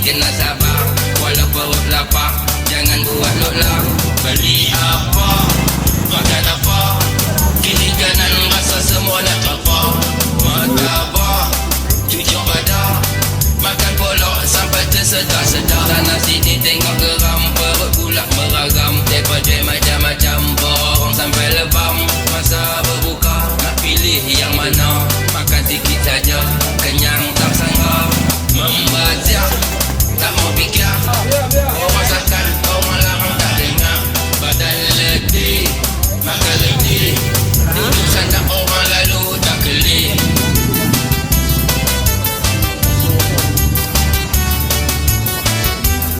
kena sabar. Walau perut lapar Jangan buat lola. Beli apa? Makan apa Kiri kanan rasa semua nak terpa Martabak Cucuk badak Makan polok sampai tersedar-sedar. geram Huh?